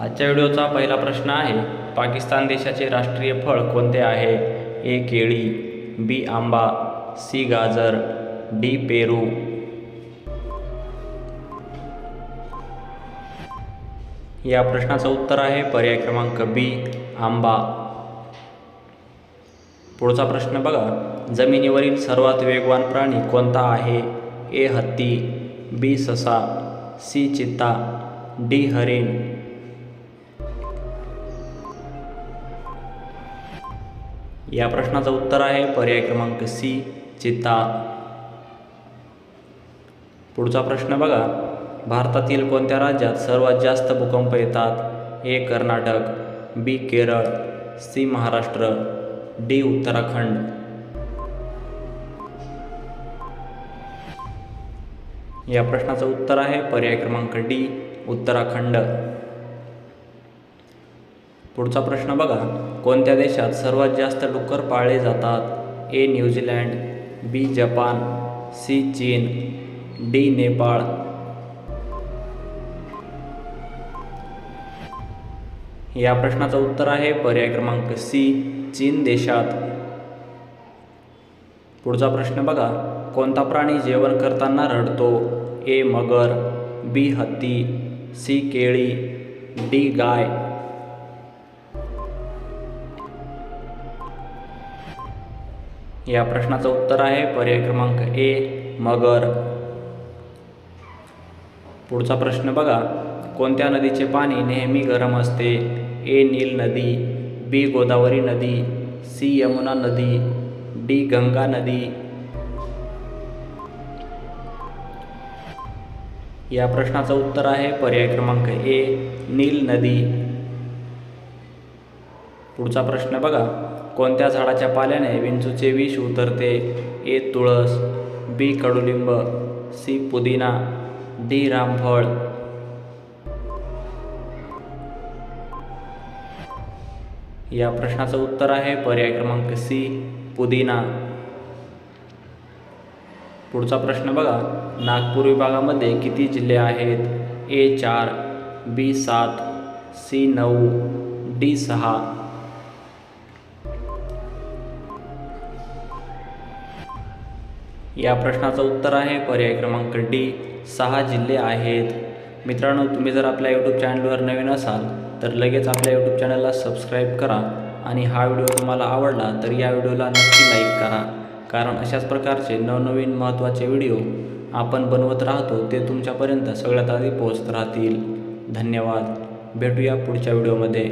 आजच्या व्हिडिओचा पहिला प्रश्न आहे पाकिस्तान देशाचे राष्ट्रीय फळ कोणते आहे? ए केळी बी आंबा सी गाजर डी पेरू. या प्रश्नाचं उत्तर आहे पर्याय क्रमांक बी आंबा. पुढचा प्रश्न बघा जमिनीवरील सर्वात वेगवान प्राणी कोणता आहे? ए हत्ती बी ससा सी चित्ता डी हरिण. या प्रश्नाचं उत्तर आहे. पर्याय क्रमांक सी चिता. पुढचा प्रश्न बघा. भारतातील कोणत्या राज्यात सर्वात जास्त भूकंप येतात? A Karnataka B Kerala C Maharashtra D Uttarakhand. या प्रश्नाचं उत्तर आहे. पर्याय क्रमांक डी उत्तराखंड. पुढचा प्रश्न बघा. कोणत्या देशात सर्वात जास्त डुक्कर पाळले जातात? A New Zealand B Japan C चीन डी नेपाळ. या प्रश्नाचं उत्तर आहे पर्याय क्रमांक सी चीन देशात. पुढचा प्रश्न बघा. कोणता प्राणी जेवण करताना रडतो? ए मगर बी हत्ती सी केळी डी गाय. या प्रश्नाचं उत्तर आहे. पर्याय क्रमांक ए मगर. पुढचा प्रश्न बघा. कोणत्या नदीचे पाणी नेहमी गरम असते? ए नील नदी बी गोदावरी नदी सी यमुना नदी डी गंगा नदी. या प्रश्नाचं उत्तर आहे. पर्याय क्रमांक ए नील नदी. पुढचा प्रश्न बघा. कोणत्या झाडाच्या पाल्याने विंचूचे विष उतरते? ए तुळस बी कडुलिंब सी पुदिना डी रामफळ. या प्रश्नाचं उत्तर आहे पर्याय क्रमांक सी पुदिना. पुढचा प्रश्न बघा. नागपूर विभागामध्ये किती जिल्हे आहेत? ए चार बी सात सी नऊ डी सहा. या प्रश्नाचं उत्तर आहे. पर्याय क्रमांक डी. सहा जिल्हे आहेत. मित्रांनो तुम्ही जर आपल्या यूट्यूब चॅनलवर नवीन असाल तर लगेच आपल्या यूट्यूब चॅनलला सबस्क्राईब करा आणि हा व्हिडिओ तुम्हाला आवडला तर या व्हिडिओला नक्की लाईक करा. कारण अशाच प्रकारचे नवनवीन महत्त्वाचे व्हिडिओ आपण बनवत राहतो ते तुमच्यापर्यंत सगळ्यात आधी पोहोचत राहतील. धन्यवाद. भेटूया पुढच्या व्हिडिओमध्ये.